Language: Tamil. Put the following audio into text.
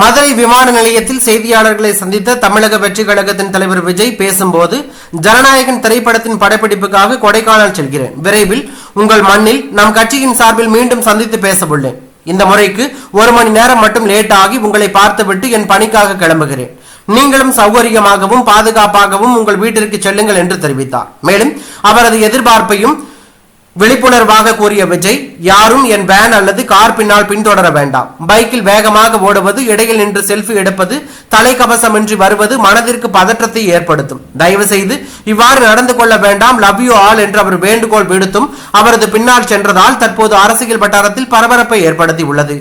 மதுரை விமான நிலையத்தில் செய்தியாளர்களை சந்தித்த தமிழக வெற்றிக் கழகத்தின் தலைவர் விஜய் பேசும்போது ஜனநாயகன் திரைப்படத்தின் படப்பிடிப்புக்காக கொடைக்கானல் செல்கிறேன். விரைவில் உங்கள் மண்ணில் நம் கட்சியின் சார்பில் மீண்டும் சந்தித்து பேசவுள்ளேன். இந்த முறைக்கு ஒரு மணி நேரம் மட்டும் லேட் ஆகி உங்களை பார்த்துவிட்டு என் பணிக்காக கிளம்புகிறேன். நீங்களும் சௌகரியமாகவும் பாதுகாப்பாகவும் உங்கள் வீட்டிற்கு செல்லுங்கள் என்று தெரிவித்தார். மேலும் அவரது எதிர்பார்ப்பையும் விழிப்புணர்வாக கூறிய விஜய் யாரும் என் வேன் அல்லது கார் பின்னால் பின்தொடர வேண்டாம். பைக்கில் வேகமாக ஓடுவது இடையில் நின்று செல்ஃபி எடுப்பது தலைக்கவசமின்றி வருவது மனதிற்கு பதற்றத்தை ஏற்படுத்தும். தயவு செய்து இவ்வாறு நடந்து கொள்ள வேண்டாம். லவ் யூ ஆல் என்று அவர் வேண்டுகோள் விடுத்தும் அவரது பின்னால் சென்றதால் தற்போது அரசியல் வட்டாரத்தில் பரபரப்பை ஏற்படுத்தி உள்ளது.